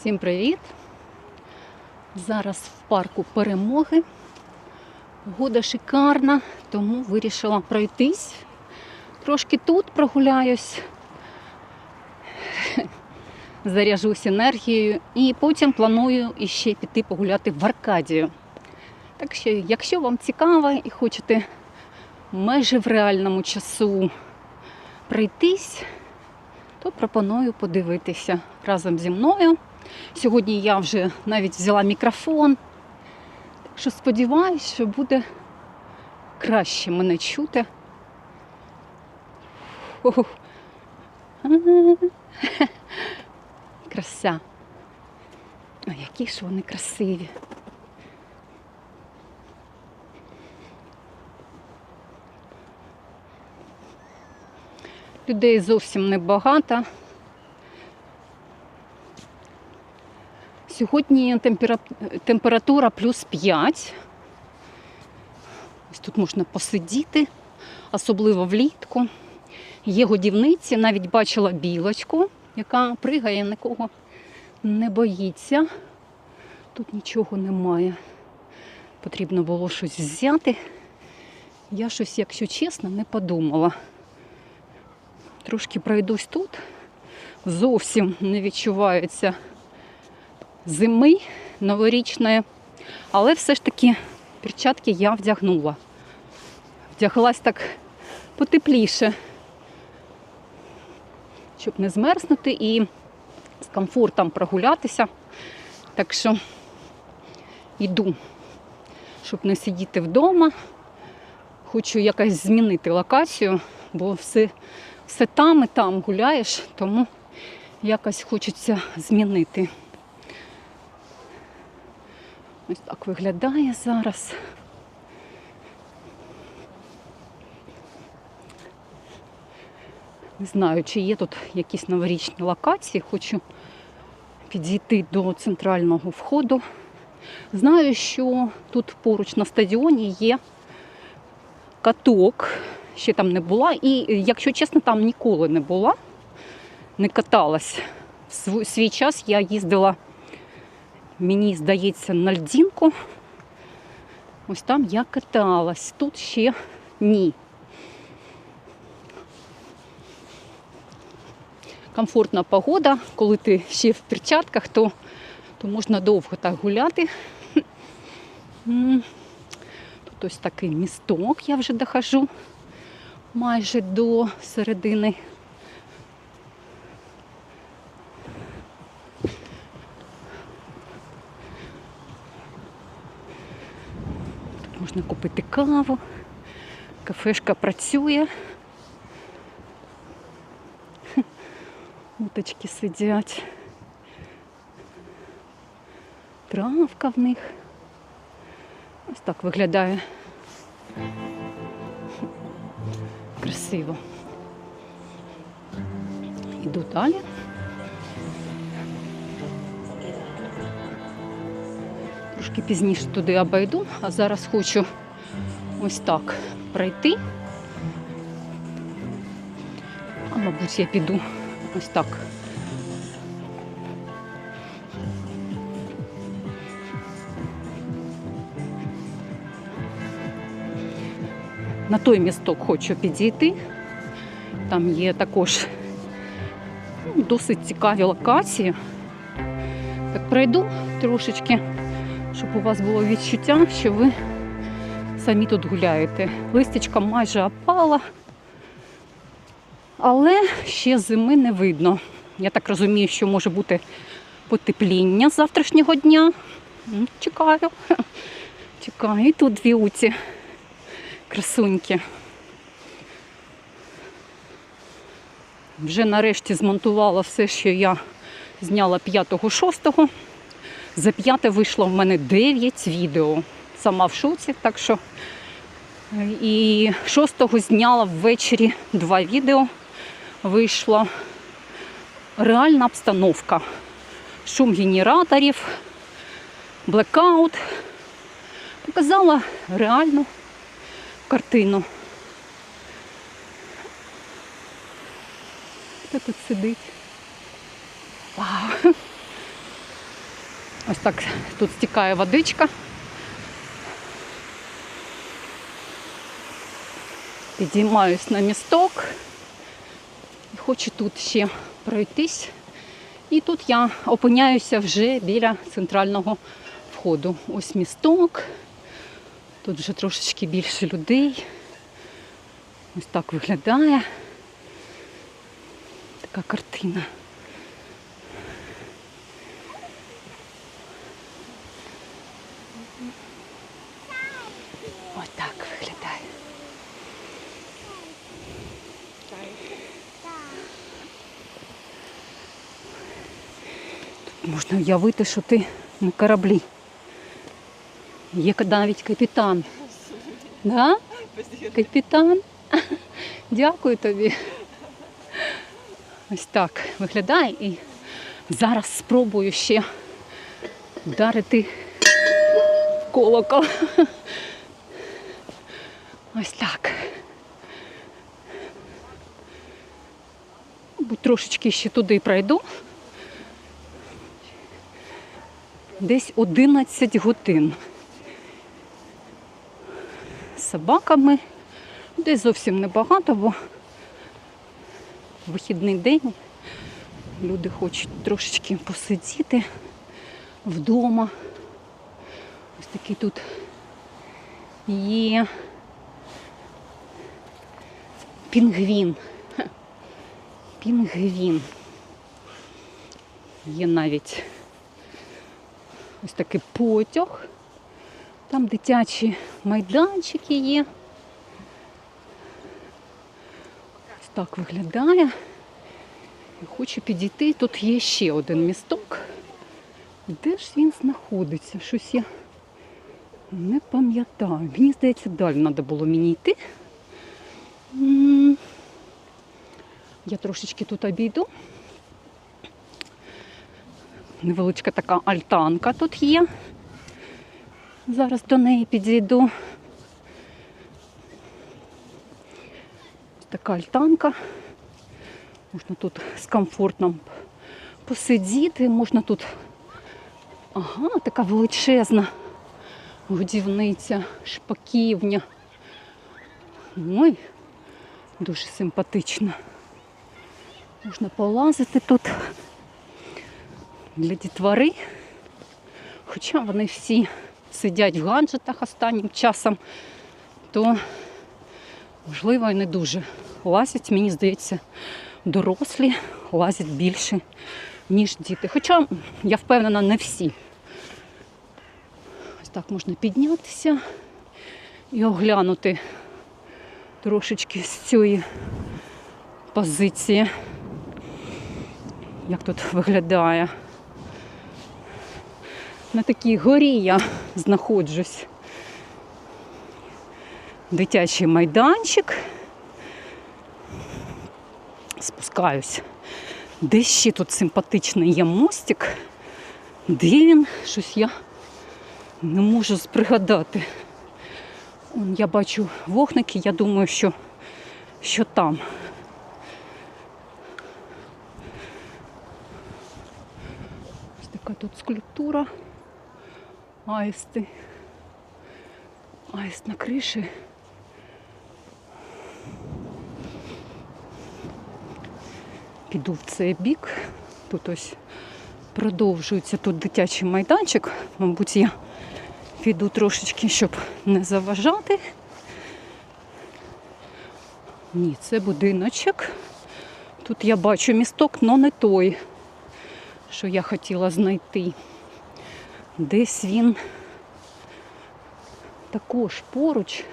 Всім привіт! Зараз в парку перемоги. Погода шикарна, тому вирішила пройтись. Трошки тут прогуляюсь, заряжусь енергією і потім планую іще піти погуляти в Аркадію. Так що, якщо вам цікаво і хочете майже в реальному часу пройтись, то пропоную подивитися разом зі мною. Сьогодні я вже навіть взяла мікрофон, так що сподіваюся, що буде краще мене чути. Ух. Краса. Ой, які ж вони красиві. Людей зовсім небагато. Сьогодні температура плюс 5. Ось тут можна посидіти, особливо влітку. Є годівниці, навіть бачила білочку, яка пригає, нікого не боїться. Тут нічого немає. Потрібно було щось взяти. Я щось, якщо чесно, не подумала. Трошки пройдусь тут. Зовсім не відчувається зими новорічної. Але все ж таки перчатки я вдягнула. Вдяглась так потепліше, щоб не змерзнути і з комфортом прогулятися. Так що йду, щоб не сидіти вдома. Хочу якось змінити локацію, бо все, все там і там гуляєш, тому якось хочеться змінити. Ось так виглядає зараз. Не знаю, чи є тут якісь новорічні локації. Хочу підійти до центрального входу. Знаю, що тут поруч на стадіоні є каток. Ще там не була. І, якщо чесно, там ніколи не була, не каталась. В свій час я їздила мені здається, на льдінку. Ось там я каталась. Тут ще ні. Комфортна погода, коли ти ще в перчатках, то, то можна довго так гуляти. Тут ось такий місток, я вже дохожу майже до середини. Можна купити каву. Кафешка працює. Уточки сидять. Травка в них. Ось так виглядає. Красиво. Іду далі. Трошки пізніше туди обійду, а зараз хочу ось так пройти. А мабуть, я піду ось так. На той місток хочу підійти. Там є також ну, досить цікаві локації. Так пройду трошечки, щоб у вас було відчуття, що ви самі тут гуляєте. Листячка майже опала, але ще зими не видно. Я так розумію, що може бути потепління з завтрашнього дня. Чекаю. Чекаю. І тут дві уці красуньки. Вже нарешті змонтувала все, що я зняла 5-6. За п'яте вийшло в мене 9 відео. Сама в шоці, так що і 6-го зняла ввечері два відео. Вийшла реальна обстановка. Шум генераторів, блекаут. Показала реальну картину. Хто тут сидить? Вау! Ось так тут стікає водичка. Підіймаюсь на місток. І хочу тут ще пройтись. І тут я опиняюся вже біля центрального входу. Ось місток. Тут вже трошечки більше людей. Ось так виглядає. Така картина. Ось так виглядає. Тут можна уявити, що ти на кораблі. Є навіть капітан. Да? Капітан. Дякую тобі. Ось так виглядає. І зараз спробую ще вдарити колокол. Ось так. Трошечки ще туди пройду. Десь 11 годин. З собаками. Десь зовсім небагато, бо вихідний день. Люди хочуть трошечки посидіти вдома. Ось такий тут є пінгвін. Пінгвін. Є навіть ось такий потяг. Там дитячі майданчики є. Ось так виглядає. Хочу підійти. Тут є ще один місток. Де ж він знаходиться? Щось я не пам'ятаю. Мені здається, далі треба було мені йти. Я трошечки тут обійду. Невеличка така альтанка тут є. Зараз до неї підійду. Така альтанка. Можна тут з комфортом посидіти, можна тут. Ага, така величезна годівниця, шпаківня. Ой, дуже симпатично. Можна полазити тут для дітвори. Хоча вони всі сидять в гаджетах останнім часом, то можливо і не дуже лазять. Мені здається, дорослі лазять більше, ніж діти. Хоча я впевнена, не всі. Ось так можна піднятися і оглянути трошечки з цієї позиції, як тут виглядає. На такій горі я знаходжусь. Дитячий майданчик. Спускаюсь. Десь ще тут симпатичний є мостик. Де він? Щось я не можу пригадати. Я бачу вогники, я думаю, що, що там. Ось така тут скульптура. Аїсти. Аїст на криші. Піду в цей бік. Тут ось продовжується тут дитячий майданчик. Мабуть, я піду трошечки, щоб не заважати. Ні, це будиночок. Тут я бачу місток, але не той, що я хотіла знайти. Десь він також поруч.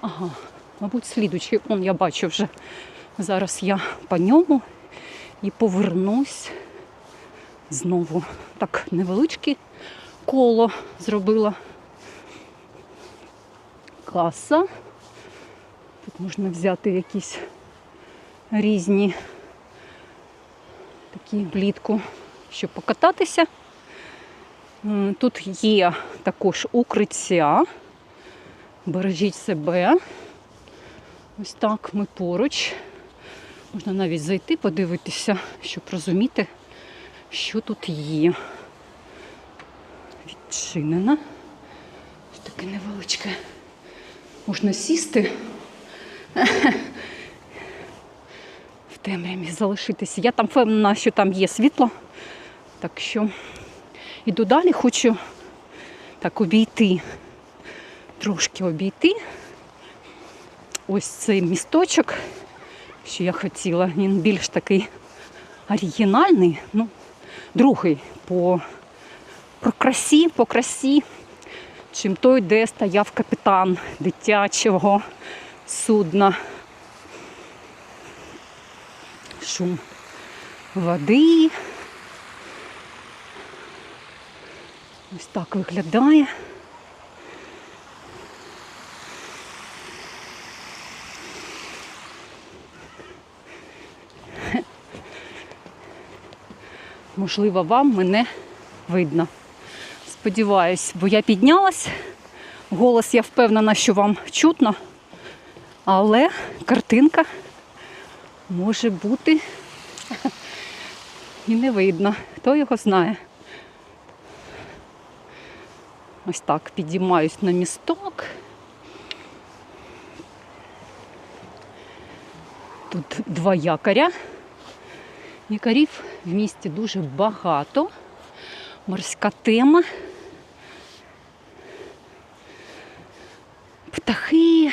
Ага, мабуть, слідучий. Он я бачу вже. Зараз я по ньому і повернусь знову. Так, невеличке коло зробила. Каса. Тут можна взяти якісь різні такі влітку, щоб покататися. Тут є також укриття. Бережіть себе. Ось так ми поруч. Можна навіть зайти, подивитися, щоб розуміти, що тут є. відчинена. Таке невеличке. Можна сісти. В темряві залишитися. Я там впевнена, що там є світло. Так що іду далі, хочу так обійти, трошки обійти. Ось цей місточок, що я хотіла. Він більш такий оригінальний, ну, другий по, по красі, по красі, чим той, де стояв капітан дитячого судна. Шум води. Ось так виглядає. Можливо, вам мене видно. Сподіваюсь, бо я піднялась. Голос я впевнена, що вам чутно, але картинка може бути і не видно. Хто його знає. Ось так підіймаюсь на місток. Тут два якоря. Якорів в місті дуже багато. Морська тема. Птахи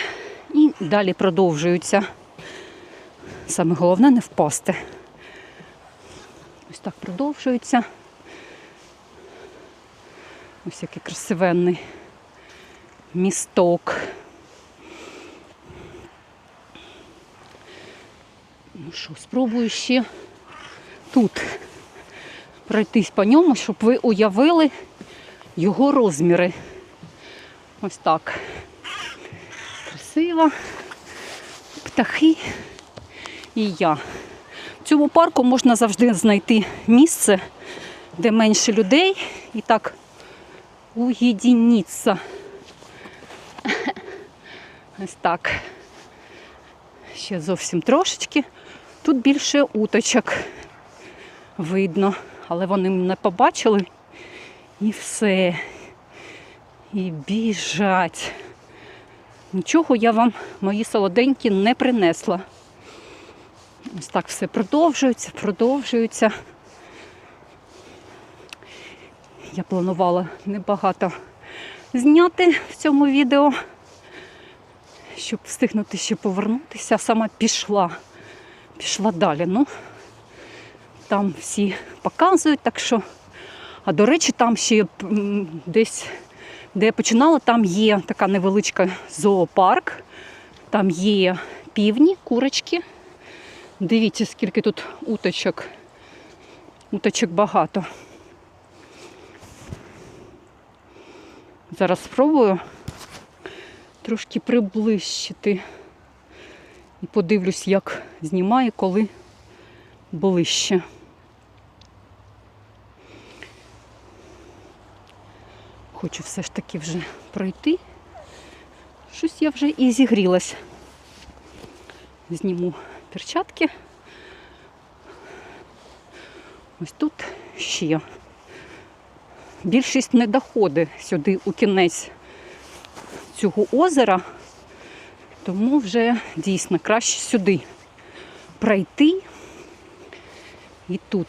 і далі продовжуються. Саме головне не впасти. Ось так продовжується. Ось який красивенний місток. Ну що, спробую ще тут пройтись по ньому, щоб ви уявили його розміри. Ось так. Красиво. Птахи і я. В цьому парку можна завжди знайти місце, де менше людей і так уєдиніться. Ось так. Ще зовсім трошечки. Тут більше уточок видно, але вони мене побачили і все. І біжать. Нічого я вам, мої солоденькі, не принесла. Ось так все продовжується, продовжується. Я планувала небагато зняти в цьому відео, щоб встигнути ще повернутися, сама пішла, пішла далі. Ну, там всі показують, так що. А до речі, там ще десь, де я починала, там є така невеличка зоопарк, там є півні, курочки. Дивіться, скільки тут уточок. Уточок багато. Зараз спробую трошки приближити і подивлюсь, як знімає, коли ближче. Хочу все ж таки вже пройти. Щось я вже і зігрілась. Зніму перчатки. Ось тут ще. Більшість не доходить сюди у кінець цього озера, тому вже дійсно краще сюди пройти і тут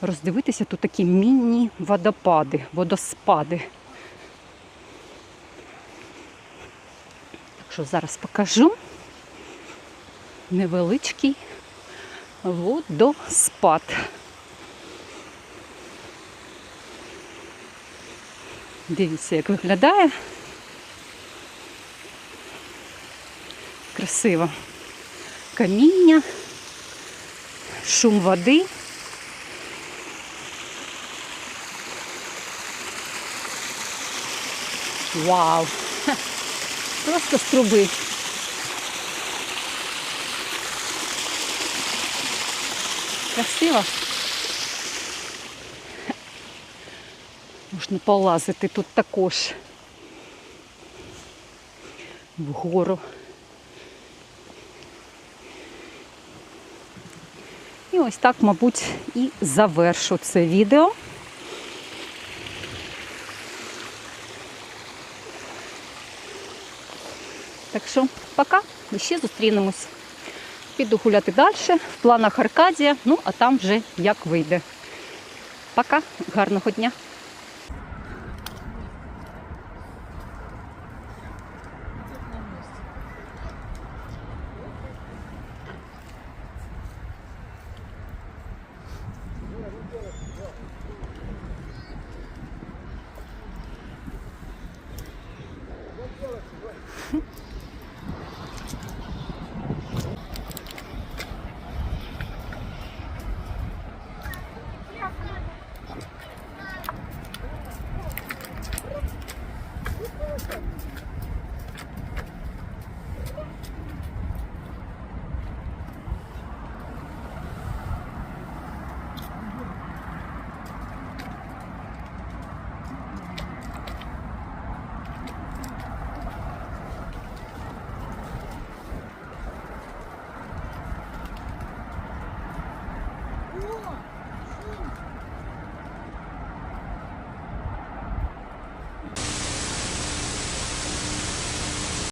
роздивитися, тут такі міні-водопади, водоспади. Так що зараз покажу невеличкий водоспад. Дивіться, як виглядає. Красиво. Каміння, шум води. Вау! Просто з труби. Красиво. можна полазити тут також вгору. І ось так, мабуть, і завершу це відео. Так що, пока, Ми ще зустрінемось. Піду гуляти далі, в планах Аркадія, ну а там вже як вийде. Пока, гарного дня!